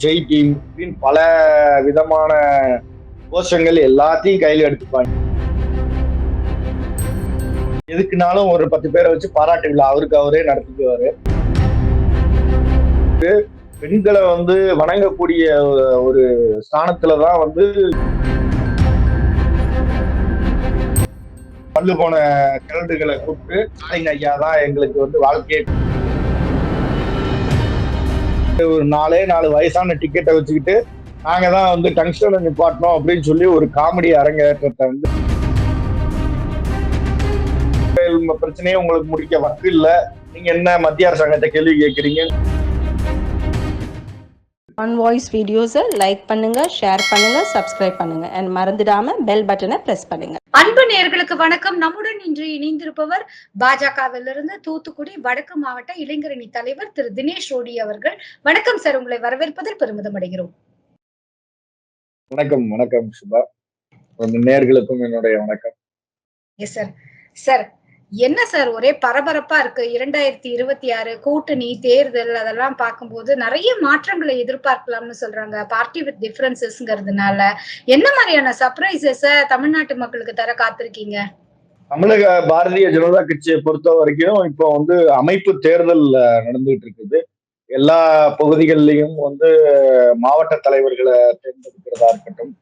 Jai team அப்படின்னு பல விதமான கோஷங்கள் எல்லாத்தையும் கையில எடுத்துப்பாங்க எதுக்குனாலும் ஒரு பத்து பேரை வச்சு பாராட்டு விழா அவருக்கு அவரே நடத்திக்குவாரு. பெண்களை வந்து வணங்கக்கூடிய ஒரு ஸ்தானத்துல தான் வந்து பல்லு போன கிழடுகளை கூப்பிட்டு ஸ்டாலின் ஐயா தான் எங்களுக்கு வந்து வாழ்க்கையை ஒரு நாலே நாலு வயசான டிக்கெட்டை வச்சுக்கிட்டு நாங்க தான் வந்து டங்ஸ்டனை நிப்பாட்டணும் அப்படின்னு சொல்லி ஒரு காமெடி அரங்கேற்றத்தை வந்து பிரச்சனையே உங்களுக்கு முடிக்க வக்கு இல்ல. நீங்க என்ன மத்திய அரசாங்கத்தை கேள்வி கேட்கறீங்க? ஆன் வாய்ஸ் வீடியோஸை லைக் பண்ணுங்க ஷேர் பண்ணுங்க சப்ஸ்கிரைப் பண்ணுங்க. அண்ட் மறந்துடாம பெல் பட்டனை பிரஸ் பண்ணுங்க. அன்பு நேயர்களுக்கு வணக்கம். நம்முடன் இன்று இணைந்திருப்பவர் பாஜகவிலிருந்து தூத்துக்குடி வடக்கு மாவட்ட இளைஞரணி தலைவர் திரு தினேஷ் ரோடி அவர்கள். வணக்கம் சார். உங்களை வரவேற்பதில் பெருமிதம் அடைகிறோம். வணக்கம் வணக்கம் சுபா. நேர்களுக்கும் என்னுடைய வணக்கம். எஸ் சார் சார் என்ன சார் ஒரே பரபரப்பா இருக்கு? இரண்டாயிரத்தி இருபத்தி ஆறு கூட்டணி தேர்தல் அதெல்லாம் பார்க்கும்போது நிறைய மாற்றங்களை எதிர்பார்க்கலாம்னு சொல்றாங்க. பார்ட்டி வித் டிஃபரன்சஸ்ங்கிறதுனால. என்ன மாதிரியான சர்ப்ரைசஸ தமிழ்நாட்டு மக்களுக்கு தர காத்திருக்கீங்க? தமிழக பாரதிய ஜனதா கட்சியை பொறுத்த வரைக்கும் இப்போ வந்து அமைப்பு தேர்தல் நடந்துகிட்டு இருக்குது. எல்லா பகுதிகளிலையும் வந்து மாவட்ட தலைவர்களை தேர்ந்தெடுக்கிறதா இருக்கட்டும்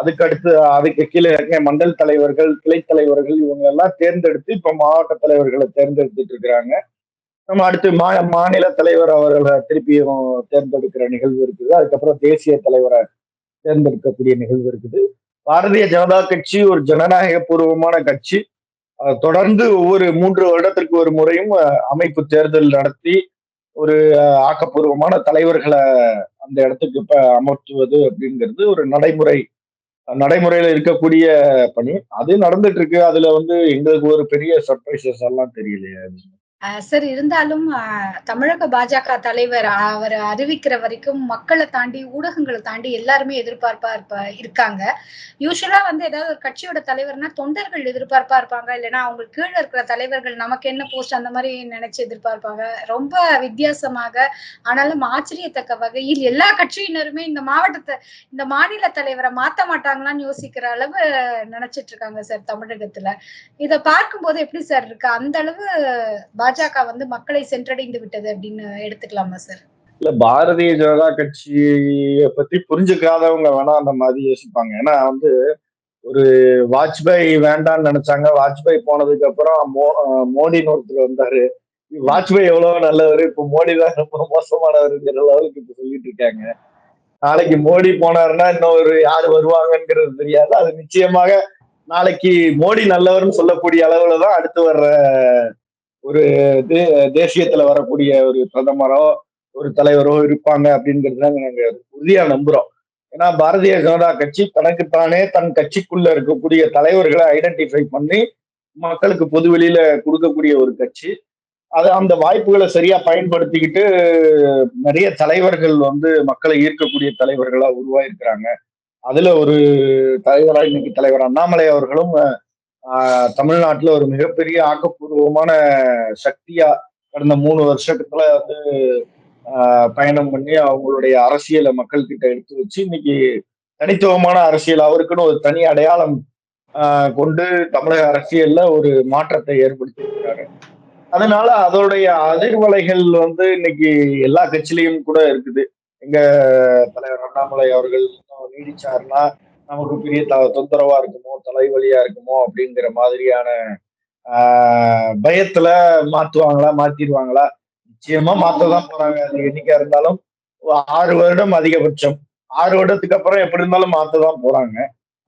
அதுக்கு அடுத்து அதுக்கு கீழே இருக்க மண்டல் தலைவர்கள் கிளை தலைவர்கள் இவங்க எல்லாம் தேர்ந்தெடுத்து இப்ப மாவட்ட தலைவர்களை தேர்ந்தெடுத்துட்டு இருக்கிறாங்க. நம்ம அடுத்து மா மாநில தலைவர் அவர்களை திருப்பியும் தேர்ந்தெடுக்கிற நிகழ்வு இருக்குது. அதுக்கப்புறம் தேசிய தலைவரை தேர்ந்தெடுக்கக்கூடிய நிகழ்வு இருக்குது. பாரதிய ஜனதா கட்சி ஒரு ஜனநாயக பூர்வமான கட்சி தொடர்ந்து ஒவ்வொரு மூன்று வருடத்திற்கு ஒரு முறையும் அமைப்பு தேர்தல் நடத்தி ஒரு ஆக்கப்பூர்வமான தலைவர்களை அந்த இடத்துக்கு இப்ப அமர்த்துவது அப்படிங்கிறது ஒரு நடைமுறை நடைமுறையில இருக்கக்கூடிய பணி. அது நடந்துட்டு இருக்கு. அதுல வந்து எங்களுக்கு ஒரு பெரிய சர்ப்ரைசஸ் எல்லாம் தெரியலையே. சார் இருந்தாலும் தமிழக பாஜக தலைவர் அவர் அறிவிக்கிற வரைக்கும் மக்களை தாண்டி ஊடகங்களை தாண்டி எல்லாருமே எதிர்பார்ப்பா இருப்ப இருக்காங்க. யூஸ்வலா வந்து ஏதாவது ஒரு கட்சியோட தலைவர்னா தொண்டர்கள் எதிர்பார்ப்பா இருப்பாங்க. இல்லைன்னா அவங்க கீழே இருக்கிற தலைவர்கள் நமக்கு என்ன போஸ்ட் அந்த மாதிரி நினைச்சு எதிர்பார்ப்பாங்க. ரொம்ப வித்தியாசமாக ஆனாலும் ஆச்சரியத்தக்க வகையில் எல்லா கட்சியினருமே இந்த மாவட்டத்தை இந்த மாநில தலைவரை மாத்த மாட்டாங்களான்னு யோசிக்கிற அளவு நினைச்சிட்டு இருக்காங்க சார் தமிழகத்துல. இதை பார்க்கும்போது எப்படி சார் இருக்கு? அந்த அளவு பாஜக வந்து மக்களை சென்றடைந்து விட்டது அப்படின்னு எடுத்துக்கலாமா சார்? இல்ல பாரதிய ஜனதா கட்சியை பத்தி புரிஞ்சுக்காதவங்க வேணா அந்த மாதிரி யோசிப்பாங்க. ஏன்னா வந்து ஒரு வாஜ்பாய் வேண்டாம்னு நினைச்சாங்க. வாஜ்பாய் போனதுக்கு அப்புறம் மோ மோடின்னு ஒருத்தர் வந்தாரு. வாஜ்பாய் எவ்வளவு நல்லவர் இப்ப மோடி தான் ரொம்ப மோசமானவருங்கிற அளவுக்கு இப்ப சொல்லிட்டு இருக்காங்க. நாளைக்கு மோடி போனாருன்னா இன்னும் ஒரு யாரு வருவாங்கங்கிறது தெரியாது. அது நிச்சயமாக நாளைக்கு மோடி நல்லவர்னு சொல்லக்கூடிய அளவுல தான் அடுத்து வர்ற ஒரு தேசியத்துல வரக்கூடிய ஒரு பிரதமரோ ஒரு தலைவரோ இருப்பாங்க அப்படிங்கிறது நாங்க உறுதியா நம்புறோம். ஏன்னா பாரதிய ஜனதா கட்சி தனக்குத்தானே தன் கட்சிக்குள்ள இருக்கக்கூடிய தலைவர்களை ஐடென்டிஃபை பண்ணி மக்களுக்கு பொது வெளியில கொடுக்கக்கூடிய ஒரு கட்சி. அது அந்த வாய்ப்புகளை சரியா பயன்படுத்திக்கிட்டு நிறைய தலைவர்கள் வந்து மக்களை ஈர்க்கக்கூடிய தலைவர்களா உருவாயிருக்கிறாங்க. அதுல ஒரு தலைவரா இன்னைக்கு தலைவர் அண்ணாமலை அவர்களும் தமிழ்நாட்டுல ஒரு மிகப்பெரிய ஆக்கப்பூர்வமான சக்தியா கடந்த மூணு வருஷத்துல வந்து பயணம் பண்ணி அவங்களுடைய அரசியலை மக்கள் கிட்ட எடுத்து வச்சு இன்னைக்கு தனித்துவமான அரசியல் அவருக்குன்னு ஒரு தனி அடையாளம் கொண்டு தமிழக அரசியல்ல ஒரு மாற்றத்தை ஏற்படுத்தியிருக்காரு அதனால அதோடைய அதிர்வலைகள் வந்து இன்னைக்கு எல்லா கட்சியிலையும் கூட இருக்குது. எங்க தலைவர் அண்ணாமலை அவர்கள் நீடிச்சாருன்னா நமக்கு பெரிய த தொந்தரவா இருக்குமோ தலைவலியா இருக்குமோ அப்படிங்கிற மாதிரியான பயத்துல மாத்துவாங்களா மாத்திடுவாங்களா? நிச்சயமா மாத்ததான் போறாங்க. அது என்னைக்கா இருந்தாலும் ஆறு வருடம் அதிகபட்சம். ஆறு வருடத்துக்கு அப்புறம் எப்படி இருந்தாலும் மாத்ததான் போறாங்க.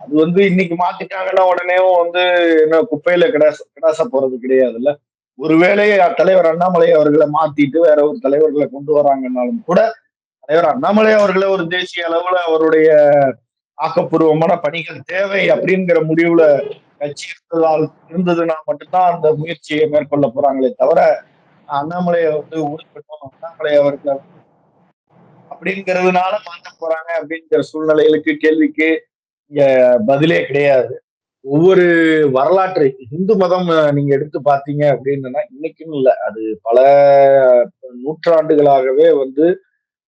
அது வந்து இன்னைக்கு மாத்திட்டாங்கன்னா உடனே வந்து என்ன குப்பையில கிடாச கிடாச போறது கிடையாதுல்ல. ஒருவேளை தலைவர் அண்ணாமலை அவர்களை மாத்திட்டு வேற ஒரு தலைவர்களை கொண்டு வராங்கன்னாலும் கூட தலைவர் அண்ணாமலை அவர்களை ஒரு தேசிய அளவுல அவருடைய ஆக்கப்பூர்வமான பணிகள் தேவை அப்படிங்கிற முடிவுல கட்சி இருந்ததால் இருந்ததுன்னா மட்டும்தான் அந்த முயற்சியை மேற்கொள்ள போறாங்களே தவிர அண்ணாமலையை வந்து உறுப்பினோம் அண்ணாமலை அவர்களை அப்படிங்கிறதுனால மாற்ற போறாங்க அப்படிங்கிற சூழ்நிலைகளுக்கு கேள்விக்கு இங்க பதிலே கிடையாது. ஒவ்வொரு வரலாற்றை இந்து மதம் நீங்க எடுத்து பார்த்தீங்க அப்படின்னா இன்னைக்கும் இல்லை. அது பல நூற்றாண்டுகளாகவே வந்து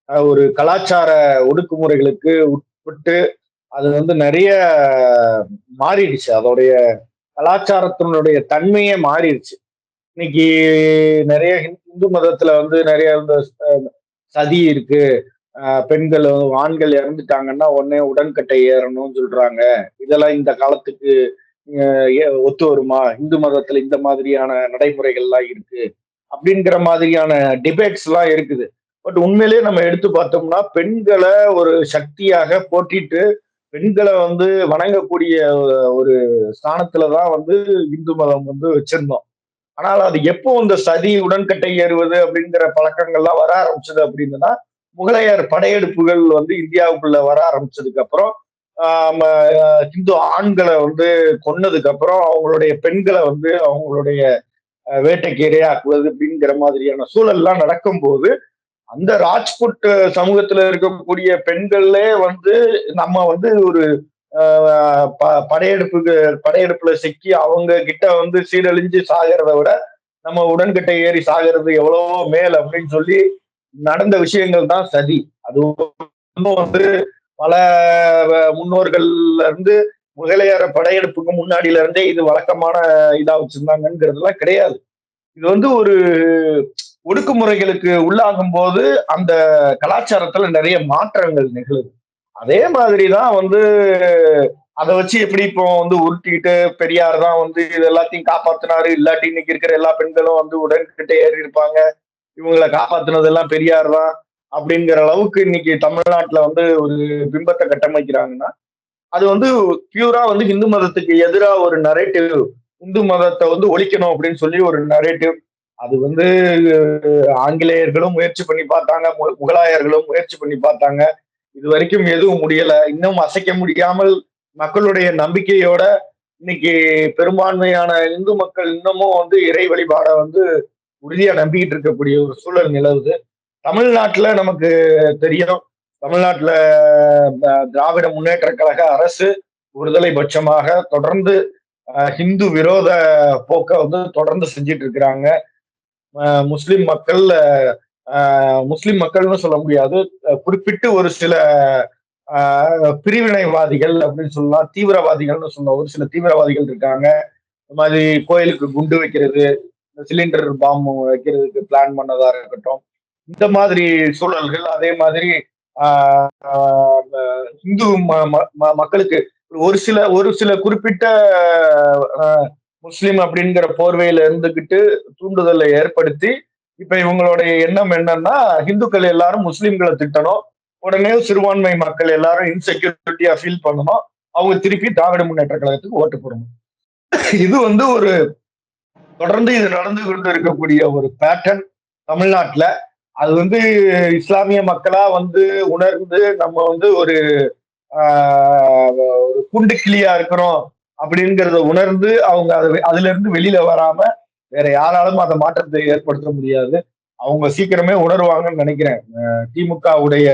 ஒரு கலாச்சார ஒடுக்குமுறைகளுக்கு உட்பட்டு அது வந்து நிறைய மாறிடுச்சு. அதோடைய கலாச்சாரத்தினுடைய தன்மையே மாறிடுச்சு. இன்னைக்கு நிறைய ஹிந்து இந்து மதத்துல வந்து நிறைய இந்த சதி இருக்கு. பெண்கள் ஆண்கள் இறந்துட்டாங்கன்னா உடனே உடன்கட்டை ஏறணும்னு சொல்றாங்க. இதெல்லாம் இந்த காலத்துக்கு ஏ- ஒத்து வருமா? இந்து மதத்துல இந்த மாதிரியான நடைமுறைகள்லாம் இருக்கு. அப்படிங்கிற மாதிரியான டிபேட்ஸ் எல்லாம் இருக்குது. பட் உண்மையிலேயே நம்ம எடுத்து பார்த்தோம்னா பெண்களை ஒரு சக்தியாக போட்டிட்டு பெண்களை வந்து வணங்கக்கூடிய ஒரு ஸ்தானத்துல தான் வந்து இந்து மதம் வந்து வச்சிருந்தோம். ஆனால் அது எப்போ இந்த சதி உடன்கட்டை ஏறுவது அப்படிங்கிற பழக்கங்கள்லாம் வர ஆரம்பிச்சது அப்படின்னா முகலாயர் படையெடுப்புகள் வந்து இந்தியாவுக்குள்ள வர ஆரம்பிச்சதுக்கு அப்புறம் இந்து ஆண்களை வந்து கொன்னதுக்கு அப்புறம் அவங்களுடைய பெண்களை வந்து அவங்களுடைய வேட்டைக்கு இரையாக்குவது அப்படிங்கிற மாதிரியான சூழல்லாம் நடக்கும்போது அந்த ராஜ்புட் சமூகத்துல இருக்கக்கூடிய பெண்களே வந்து நம்ம வந்து ஒரு ப- படையெடுப்புக்கு படையெடுப்புல சிக்கி அவங்க கிட்ட வந்து சீரழிஞ்சு சாகிறத விட நம்ம உடன்கிட்ட ஏறி சாகிறது எவ்வளவோ மேல் அப்படின்னு சொல்லி நடந்த விஷயங்கள் தான் சதி. அது இன்னும் வந்து பல முன்னோர்கள்ல இருந்து முகலையர படையெடுப்புக்கு முன்னாடியில இருந்தே இது வழக்கமான இதா வச்சிருந்தாங்கிறதுலாம் கிடையாது. இது வந்து ஒரு ஒடுக்குமுறைகளுக்கு உள்ளாகும் போது அந்த கலாச்சாரத்துல நிறைய மாற்றங்கள் நிகழுது. அதே மாதிரிதான் வந்து அதை வச்சு எப்படி இப்போ வந்து உருட்டிக்கிட்டு பெரியார் தான் வந்து இது எல்லாத்தையும் காப்பாத்தினாரு இல்லாட்டி இன்னைக்கு இருக்கிற எல்லா பெண்களும் வந்து உடன்கிட்ட ஏறி இருப்பாங்க இவங்களை காப்பாத்தினது எல்லாம் பெரியார் தான் அப்படிங்கிற அளவுக்கு இன்னைக்கு தமிழ்நாட்டுல வந்து ஒரு பிம்பத்தை கட்டமைக்கிறாங்கன்னா அது வந்து பியூரா வந்து இந்து மதத்துக்கு எதிராக ஒரு நரேட்டிவ் இந்து மதத்தை வந்து ஒழிக்கணும் அப்படின்னு சொல்லி ஒரு நரேட்டிவ் அது வந்து ஆங்கிலேயர்களும் முயற்சி பண்ணி பார்த்தாங்க மு- முகலாயர்களும் முயற்சி பண்ணி பார்த்தாங்க. இது வரைக்கும் எதுவும் முடியல. இன்னும் அசைக்க முடியாமல் மக்களுடைய நம்பிக்கையோட இன்னைக்கு பெரும்பான்மையான இந்து மக்கள் இன்னமும் வந்து இறை வழிபாட வந்து உறுதியா நம்பிக்கிட்டு இருக்கக்கூடிய ஒரு சூழல் நிலவுது. தமிழ்நாட்டுல நமக்கு தெரியும் தமிழ்நாட்டுல திராவிட முன்னேற்ற கழக அரசு ஒருதலை பட்சமாக தொடர்ந்து ஹிந்து விரோத போக்க வந்து தொடர்ந்து செஞ்சிட்டு இருக்கிறாங்க. முஸ்லிம் மக்கள் முஸ்லிம் மக்கள்னு சொல்ல முடியாது. குறிப்பிட்டு ஒரு சில பிரிவினைவாதிகள் அப்படின்னு சொல்லலாம் தீவிரவாதிகள்னு சொல்லலாம் ஒரு சில தீவிரவாதிகள் இருக்காங்க. இந்த மாதிரி கோயிலுக்கு குண்டு வைக்கிறது சிலிண்டர் பாம் வைக்கிறதுக்கு பிளான் பண்ணதா இருக்கட்டும். இந்த மாதிரி சூழல்கள் அதே மாதிரி ஆஹ் இந்து ம- ம- மக்களுக்கு ஒரு சில ஒரு சில குறிப்பிட்ட முஸ்லிம் அப்படிங்கிற போர்வையில இருந்துகிட்டு தூண்டுதலை ஏற்படுத்தி இப்ப இவங்களுடைய எண்ணம் என்னன்னா ஹிந்துக்கள் எல்லாரும் முஸ்லிம்களை திட்டணும். உடனே சிறுபான்மை மக்கள் எல்லாரும் இன்செக்யூரிட்டியா ஃபீல் பண்ணணும். அவங்க திருப்பி திராவிட முன்னேற்ற கழகத்துக்கு ஓட்டு போடணும். இது வந்து ஒரு தொடர்ந்து இது நடந்து கொண்டு இருக்கக்கூடிய ஒரு பேட்டர்ன் தமிழ்நாட்டுல. அது வந்து இஸ்லாமிய மக்களா வந்து உணர்ந்து நம்ம வந்து ஒரு ஆஹ், ஒரு குண்டு கிளியா இருக்கிறோம். அப்படிங்கிறத உணர்ந்து அவங்க அதுல இருந்து வெளியில வராம வேற யாராலும் அந்த மாற்றத்தை ஏற்படுத்த முடியாது. அவங்க சீக்கிரமே உணர்வாங்கன்னு நினைக்கிறேன். திமுகவுடைய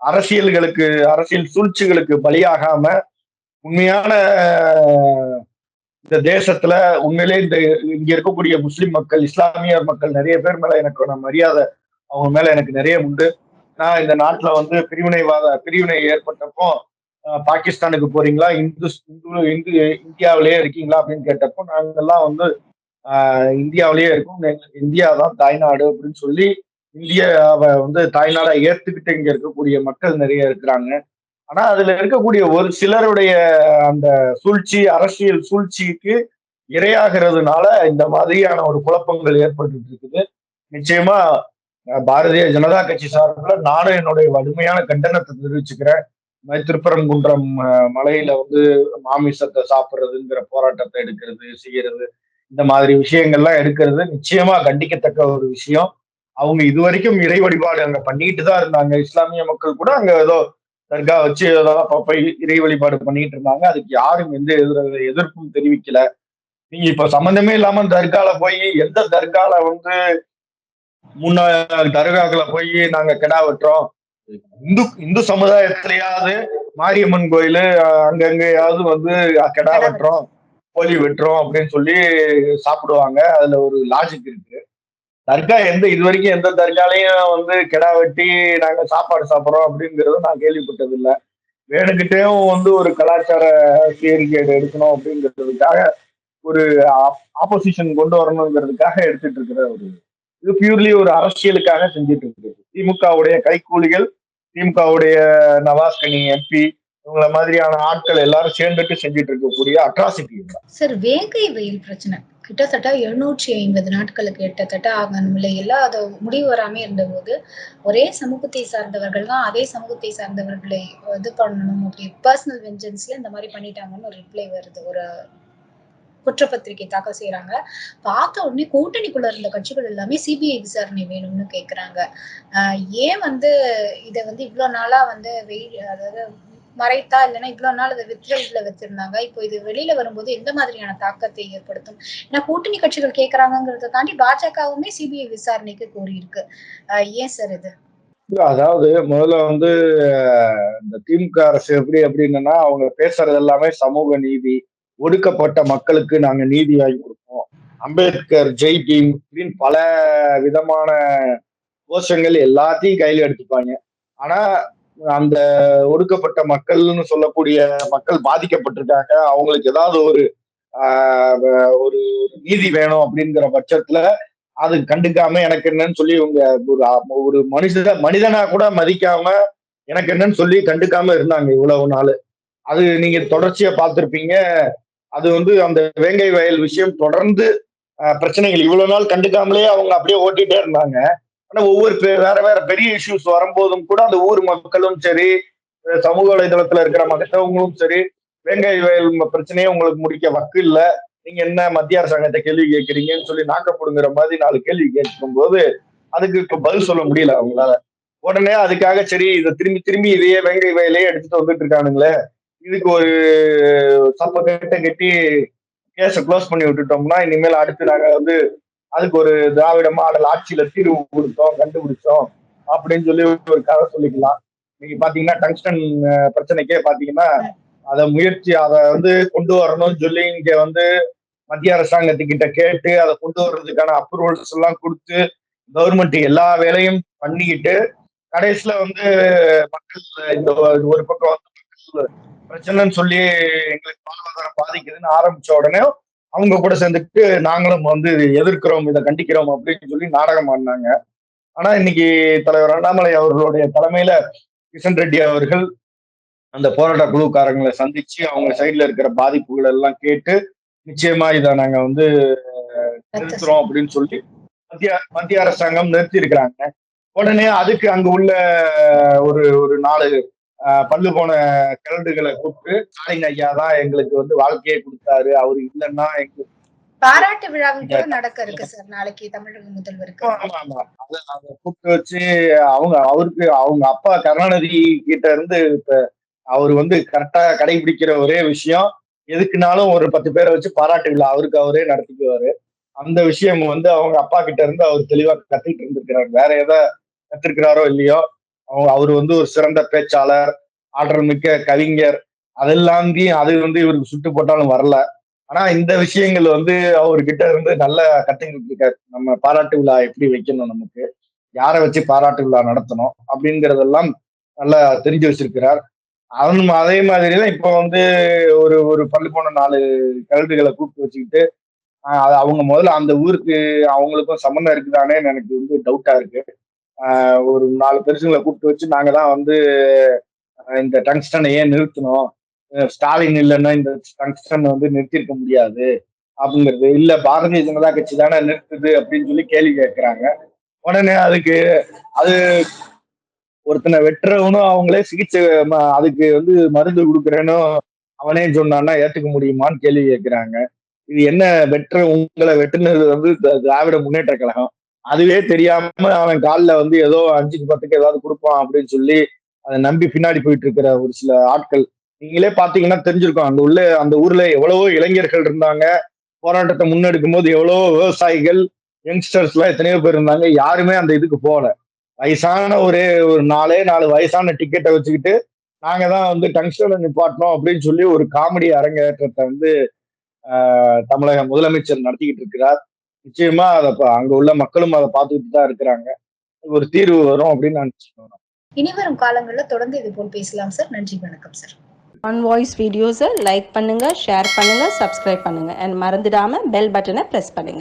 அரசியல்களுக்கு அரசியல் சூழ்ச்சிகளுக்கு பலியாகாம உண்மையான இந்த தேசத்துல உண்மையிலே இந்த இங்க இருக்கக்கூடிய முஸ்லிம் மக்கள் இஸ்லாமியர் மக்கள் நிறைய பேர் மேல எனக்கு நான் மரியாதை அவங்க மேல எனக்கு நிறைய உண்டு. நான் இந்த நாட்டுல வந்து பிரிவினைவாத பிரிவினை ஏற்பட்டப்போ பாகிஸ்தானுக்கு போறீங்களா? இந்து இந்து இந்தியாவிலேயே இருக்கீங்களா அப்படின்னு கேட்டப்போ நாங்கெல்லாம் வந்து இந்தியாவிலேயே இருக்கோம். இந்தியா தான் தாய்நாடு அப்படின்னு சொல்லி இந்தியாவை வந்து தாய்நாடா ஏத்துக்கிட்டு இங்க இருக்கக்கூடிய மக்கள் நிறைய இருக்கிறாங்க. ஆனா அதுல இருக்கக்கூடிய ஒரு சிலருடைய அந்த சூழ்ச்சி அரசியல் சூழ்ச்சிக்கு இரையாகிறதுனால இந்த மாதிரியான ஒரு குழப்பங்கள் ஏற்பட்டு இருக்குது. நிச்சயமா பாரதிய ஜனதா கட்சி சார்பில் நானும் என்னுடைய வலிமையான கண்டனத்தை தெரிவிச்சுக்கிறேன். திருப்பரங்குன்றம் மலையில வந்து மாமிசத்தை சாப்பிட்றதுங்கிற போராட்டத்தை எடுக்கிறது செய்யறது இந்த மாதிரி விஷயங்கள்லாம் எடுக்கிறது நிச்சயமா கண்டிக்கத்தக்க ஒரு விஷயம். அவங்க இதுவரைக்கும் இறை வழிபாடு அங்க பண்ணிட்டு தான் இருந்தாங்க. இஸ்லாமிய மக்கள் கூட அங்க ஏதோ தர்கா வச்சு ஏதோ இறை வழிபாடு பண்ணிட்டு இருந்தாங்க. அதுக்கு யாரும் எந்த எதிர எதிர்ப்பும் தெரிவிக்கல. நீங்க இப்ப சம்பந்தமே இல்லாம தர்கால போய் எந்த தர்கால வந்து முன்ன தர்காக்களை போய் நாங்க கிடா வெட்டுறோம் இந்து இந்து சமுதாயத்திலேயாவது மாரியம்மன் கோயிலு அங்கங்கயாவது வந்து கிடா வெட்டுறோம் கோழி வெட்டுறோம் அப்படின்னு சொல்லி சாப்பிடுவாங்க. அதுல ஒரு லாஜிக் இருக்கு. தர்கா எந்த இது வரைக்கும் எந்த தர்காலையும் வந்து கிடா வெட்டி நாங்க சாப்பாடு சாப்பிடுறோம் அப்படிங்கறத நான் கேள்விப்பட்டது இல்ல வேணுக்கிட்டேயும் வந்து ஒரு கலாச்சார சீர்கேடு எடுக்கணும் அப்படிங்கிறதுக்காக ஒரு ஆப்போசிஷன் கொண்டு வரணுங்கிறதுக்காக எடுத்துட்டு இருக்கிற ஒரு இது பியூர்லி ஒரு அரசியலுக்காக செஞ்சுட்டு இருக்குது. திமுகவுடைய கைக்கூலிகள் திமுகவுடைய நவாஸ்கனி எம்பி இவங்கள மாதிரியான ஆட்கள் எல்லாரும் சேர்ந்துட்டு செஞ்சுட்டு இருக்கக்கூடிய அட்ராசிட்டி சார் வேங்கை வெயில் பிரச்சனை. கிட்டத்தட்ட எழுநூற்றி ஐம்பது நாட்களுக்கு கிட்டத்தட்ட ஆகும். நிலையில அது முடிவு வராம இருந்தபோது ஒரே சமூகத்தை சார்ந்தவர்கள் தான் அதே சமூகத்தை சார்ந்தவர்களை இது பண்ணணும். அப்படி பர்சனல் வெஞ்சன்ஸ்ல இந்த மாதிரி பண்ணிட்டாங்கன்னு ஒரு ரிப்ளை வருது. ஒரு குற்றப்பத்திரிகை தாக்கல் செய்யறாங்க பார்த்த உடனே கூட்டணிக்குள்ள இருந்த கட்சிகள் எல்லாமே சிபிஐ விசாரணை வேணும்னு கேக்குறாங்க. ஆஹ் ஏன் வந்து இதை வந்து இவ்வளவு நாளா வந்து வெயில் அதாவது மறைத்தா இல்லைன்னா இவ்வளவு நாள் அதை வித்திரல்ல வச்சிருந்தாங்க. இப்போ இது வெளியில வரும்போது எந்த மாதிரியான தாக்கத்தை ஏற்படுத்தும்? ஏன்னா கூட்டணி கட்சிகள் கேட்கறாங்கிறத தாண்டி பாஜகவுமே சிபிஐ விசாரணைக்கு கோரியிருக்கு ஏன் சார் இது? அதாவது முதல்ல வந்து இந்த திமுக அரசு எப்படி அப்படின்னா அவங்க பேசுறது எல்லாமே சமூக நீதி ஒடுக்கப்பட்ட மக்களுக்கு நாங்க நீதி வாங்கி கொடுப்போம். அம்பேத்கர் ஜெய் பீம் இப்படின்னு பல விதமான கோஷங்கள் எல்லாத்தையும் கையில எடுத்துப்பாங்க. ஆனா அந்த ஒடுக்கப்பட்ட மக்கள்னு சொல்லக்கூடிய மக்கள் பாதிக்கப்பட்டிருக்காங்க. அவங்களுக்கு ஏதாவது ஒரு ஒரு நீதி வேணும் அப்படிங்கிற பட்சத்துல அது கண்டுக்காம எனக்கு என்னன்னு சொல்லி இவங்க ஒரு ஒரு மனுஷ மனிதனா கூட மதிக்காம எனக்கு என்னன்னு சொல்லி கண்டுக்காம இருந்தாங்க இவ்வளவு நாள். அது நீங்க தொடர்ச்சியா பார்த்திருப்பீங்க. அது வந்து அந்த வேங்கை வயல் விஷயம் தொடர்ந்து பிரச்சனைகள் இவ்வளவு நாள் கண்டுக்காமலே அவங்க அப்படியே ஓட்டிட்டே இருந்தாங்க. ஆனா ஒவ்வொரு வேற வேற பெரிய இஷ்யூஸ் வரும்போதும் கூட அந்த ஊர் மக்களும் சரி சமூக வலைதளத்துல இருக்கிற மற்றவங்களும் சரி வேங்கை வயல் பிரச்சனையே உங்களுக்கு முடிக்க வக்கு இல்லை. நீங்க என்ன மத்திய அரசாங்கத்தை கேள்வி கேட்கறீங்கன்னு சொல்லி நாக்கப்படுங்கிற மாதிரி நாலு கேள்வி கேட்கும் போது அதுக்கு பதில் சொல்ல முடியல அவங்களால. உடனே அதுக்காக சரி இதை திரும்பி திரும்பி இதையே வேங்கை வயலையே எடுத்துட்டு வந்துட்டு இருக்கானுங்களே. இதுக்கு ஒரு சப்ப கட்ட கட்டி கேஸ க்ளோஸ் பண்ணி விட்டுட்டோம்னா இனிமேல் அடுத்து நாங்க வந்து அதுக்கு ஒரு திராவிட மாடல் ஆட்சியில தீர்வு கொடுத்தோம் கண்டுபிடிச்சோம் அப்படின்னு சொல்லி ஒரு கதை சொல்லிக்கலாம். நீங்க பாத்தீங்கன்னா டங்ஸ்டன் பிரச்சனைக்கே பாத்தீங்கன்னா அதை முயற்சி அதை வந்து கொண்டு வரணும்னு சொல்லி இங்க வந்து மத்திய அரசாங்கத்துக்கிட்ட கேட்டு அதை கொண்டு வர்றதுக்கான அப்ரூவல்ஸ் எல்லாம் கொடுத்து கவர்மெண்ட் எல்லா வேலையும் பண்ணிக்கிட்டு கடைசியில வந்து மக்கள் இந்த ஒரு பக்கம் வந்து பிரச்சனைன்னு சொல்லி எங்களுக்கு வாழ்வாதாரம் பாதிக்குதுன்னு ஆரம்பிச்ச உடனே அவங்க கூட சேர்ந்துட்டு நாங்களும் வந்து எதிர்க்கிறோம் இதை கண்டிக்கிறோம் அப்படின்னு சொல்லி நாடகம் ஆடினாங்க. ஆனா இன்னைக்கு தலைவர் அண்ணாமலை அவர்களுடைய தலைமையில கிஷன் ரெட்டி அவர்கள் அந்த போராட்ட குழுக்காரங்களை சந்திச்சு அவங்க சைட்ல இருக்கிற பாதிப்புகள் எல்லாம் கேட்டு நிச்சயமா இதை நாங்க வந்து நிறுத்துறோம் அப்படின்னு சொல்லி மத்திய மத்திய அரசாங்கம் நிறுத்தி இருக்கிறாங்க உடனே அதுக்கு அங்க உள்ள ஒரு ஒரு நாலு பல்லு போன கிழடுகளை கூப்பிட்டு ஸ்டாலின் ஐயா தான் எங்களுக்கு வந்து வாழ்க்கையை கொடுத்தாரு. அவரு இல்லைன்னா எங்களுக்கு பாராட்டு விழாவும் கூட நடக்க இருக்கு சார் நாளைக்கு தமிழக முதல்வருக்கு. கூப்பிட்டு வச்சு அவங்க அவருக்கு அவங்க அப்பா கருணாநிதி கிட்ட இருந்து இப்ப அவர் வந்து கரெக்டா கடைபிடிக்கிற ஒரே விஷயம் எதுக்குனாலும் ஒரு பத்து பேரை வச்சு பாராட்டு விழா அவருக்கு அவரே நடத்திக்குவாரு. அந்த விஷயம் வந்து அவங்க அப்பா கிட்ட இருந்து அவர் தெளிவா கத்துக்கிட்டு இருந்திருக்கிறார். வேற எதை கத்திருக்கிறாரோ இல்லையோ அவர் வந்து ஒரு சிறந்த பேச்சாளர் ஆற்றல் மிக்க கவிஞர். அதெல்லாம் அது வந்து இவருக்கு சுட்டு போட்டாலும் வரல. ஆனா இந்த விஷயங்கள் வந்து அவர்கிட்ட இருந்து நல்லா கத்துக்கிட்டு இருக்காரு நம்ம பாராட்டு விழா எப்படி வைக்கணும் நமக்கு? யாரை வச்சு பாராட்டு விழா நடத்தணும்? அப்படிங்கறதெல்லாம் நல்லா தெரிஞ்சு வச்சிருக்கிறார். அவனும் அதே மாதிரி தான் இப்போ வந்து ஒரு ஒரு பள்ளி போன நாலு கல்விகளை கூப்பிட்டு வச்சுக்கிட்டு அவங்க முதல்ல அந்த ஊருக்கு அவங்களுக்கும் சம்மந்தம் இருக்குதானே எனக்கு வந்து டவுட்டா இருக்கு. ஒரு நாலு பெருசுங்களை கூப்பிட்டு வச்சு நாங்க தான் வந்து இந்த டங்ஸ்டனை ஏன் நிறுத்தணும்? ஸ்டாலின் இல்லைன்னா இந்த டங்ஸ்டன் வந்து நிறுத்திருக்க முடியாது அப்படிங்கிறது. இல்ல பாரதிய ஜனதா கட்சி தானே நிறுத்துது அப்படின்னு சொல்லி கேள்வி கேட்கிறாங்க. உடனே அதுக்கு அது ஒருத்தனை வெட்டுறவனும் அவங்களே சிகிச்சை அதுக்கு வந்து மருந்து கொடுக்குறேனும் அவனே சொன்னான்னா ஏத்துக்க முடியுமான்னு கேள்வி கேட்கிறாங்க. இது என்ன வெற்ற உங்களை வெட்டுனது வந்து திராவிட முன்னேற்ற கழகம். அதுவே தெரியாம அவன் காலில் வந்து ஏதோ அஞ்சுக்கு பத்துக்கு ஏதாவது கொடுப்பான் அப்படின்னு சொல்லி அதை நம்பி பின்னாடி போயிட்டு இருக்கிற ஒரு சில ஆட்கள். நீங்களே பாத்தீங்கன்னா தெரிஞ்சிருக்கோம். அந்த உள்ள அந்த ஊர்ல எவ்வளவோ இளைஞர்கள் இருந்தாங்க. போராட்டத்தை முன்னெடுக்கும் போது எவ்வளவோ விவசாயிகள் யங்ஸ்டர்ஸ் எல்லாம் எத்தனையோ பேர் இருந்தாங்க. யாருமே அந்த இதுக்கு போகல. வயசான ஒரே ஒரு நாலே நாலு வயசான டிக்கெட்டை வச்சுக்கிட்டு நாங்க தான் வந்து டங்ஸ்டனை நிப்பாட்டினோம் அப்படின்னு சொல்லி ஒரு காமெடி அரங்கேற்றத்தை வந்து தமிழக முதலமைச்சர் நடத்திக்கிட்டு இருக்கிறார். நிச்சயமா அதை ப- அங்க உள்ள மக்களும் அதை பார்த்துக்கிட்டு தான் இருக்கிறாங்க. ஒரு தீர்வு வரும் அப்படின்னு நான் நினைச்சுக்கிறேன். இனிவரும் காலங்களில் தொடர்ந்து இது போல் பேசலாம் சார். நன்றி வணக்கம் சார். ஆன் வாய்ஸ் வீடியோஸை லைக் பண்ணுங்கள் ஷேர் பண்ணுங்கள் சப்ஸ்கிரைப் பண்ணுங்கள் அண்ட் மறந்துடாமல் பெல் பட்டனை ப்ரெஸ் பண்ணுங்கள்